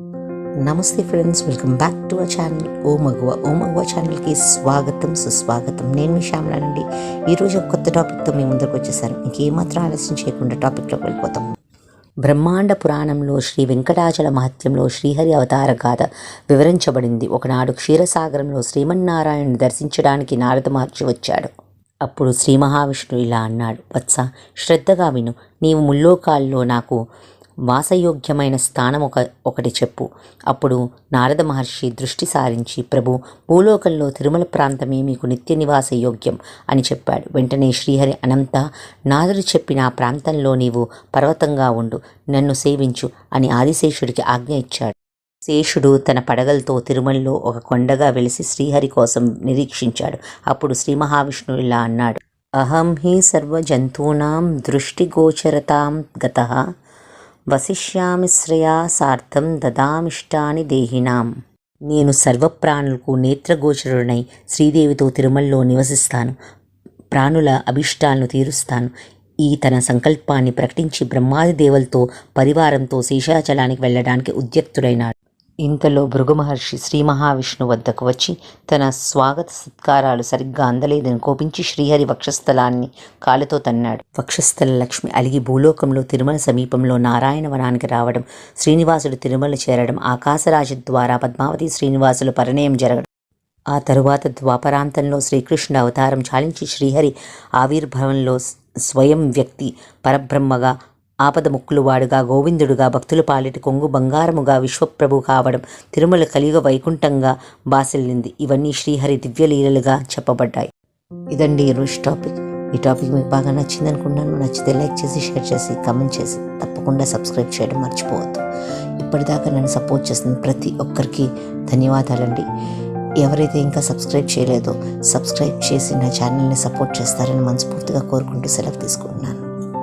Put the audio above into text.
నమస్తే friends welcome back to our channel. ఓ మగువ ఓ మగువ ఛానల్కి స్వాగతం సుస్వాగతం. నేను మీ శ్యామలానండి. ఈరోజు ఒక కొత్త టాపిక్తో మీ ముందుకు వచ్చేసాను. ఇంకేమాత్రం ఆలస్యం చేయకుండా టాపిక్లోకి వెళ్ళిపోతాం. బ్రహ్మాండ పురాణంలో శ్రీ వెంకటాచల మహత్యంలో శ్రీహరి అవతార గాథ వివరించబడింది. ఒకనాడు క్షీరసాగరంలో శ్రీమన్నారాయణుని దర్శించడానికి నారద మహర్షి వచ్చాడు. అప్పుడు శ్రీ మహావిష్ణువు ఇలా అన్నాడు. వత్స శ్రద్ధగా విను. నీవు ముల్లోకాల్లో నాకు వాసయోగ్యమైన స్థానం ఒక ఒకటి చెప్పు. అప్పుడు నారద మహర్షి దృష్టి సారించి ప్రభు భూలోకంలో తిరుమల ప్రాంతమే మీకు నిత్య నివాస యోగ్యం అని చెప్పాడు. వెంటనే శ్రీహరి అనంత నారదుడు చెప్పిన ఆ ప్రాంతంలో నీవు పర్వతంగా ఉండు నన్ను సేవించు అని ఆదిశేషుడికి ఆజ్ఞ ఇచ్చాడు. శేషుడు తన పడగలతో తిరుమలలో ఒక కొండగా వెలిసి శ్రీహరి కోసం నిరీక్షించాడు. అప్పుడు శ్రీ మహావిష్ణువు ఇలా అన్నాడు. అహం హి సర్వ జంతూనాం దృష్టిగోచరతాం గత వసిష్యామి శ్రేయా సార్థం దదామిష్టాని దేహినాం. నేను సర్వప్రాణులకు నేత్రగోచరుడనై శ్రీదేవితో తిరుమలలో నివసిస్తాను. ప్రాణుల అభిష్టాలను తీరుస్తాను. ఈ తన సంకల్పాన్ని ప్రకటించి బ్రహ్మాది దేవులతో పరివారంతో శేషాచలానికి వెళ్ళడానికి ఉద్యక్తుడైనాడు. ఇంతలో భృగు మహర్షి శ్రీ మహావిష్ణు వద్దకు వచ్చి తన స్వాగత సత్కారాలు సరిగ్గా అందలేదని కోపించి శ్రీహరి వక్షస్థలాన్ని కాలుతో తన్నాడు. వక్షస్థల లక్ష్మి అలిగి భూలోకంలో తిరుమల సమీపంలో నారాయణ వనానికి రావడం శ్రీనివాసుడు తిరుమల చేరడం ఆకాశరాజు ద్వారా పద్మావతి శ్రీనివాసులు పరిణయం జరగడం. ఆ తరువాత ద్వాపరాంతంలో శ్రీకృష్ణుడు అవతారం చాలించి శ్రీహరి ఆవిర్భావంలో స్వయం వ్యక్తి పరబ్రహ్మగా ఆపద ముక్కులువాడుగా గోవిందుడుగా భక్తుల పాలిటి కొంగు బంగారముగా విశ్వప్రభు కావడం తిరుమల కలియుగ వైకుంఠంగా బాసిల్లింది. ఇవన్నీ శ్రీహరి దివ్యలీలలుగా చెప్పబడ్డాయి. ఇదండి ఈరోజు టాపిక్. ఈ టాపిక్ మీకు బాగా నచ్చింది అనుకున్నాను నచ్చితే లైక్ చేసి షేర్ చేసి కమెంట్ చేసి తప్పకుండా సబ్స్క్రైబ్ చేయడం మర్చిపోవద్దు. ఇప్పటిదాకా నన్ను సపోర్ట్ చేసిన ప్రతి ఒక్కరికి ధన్యవాదాలండి. ఎవరైతే ఇంకా సబ్స్క్రైబ్ చేయలేదో సబ్స్క్రైబ్ చేసి నా ఛానల్ని సపోర్ట్ చేస్తారని మనస్ఫూర్తిగా కోరుకుంటూ సెలవు తీసుకుంటున్నాను.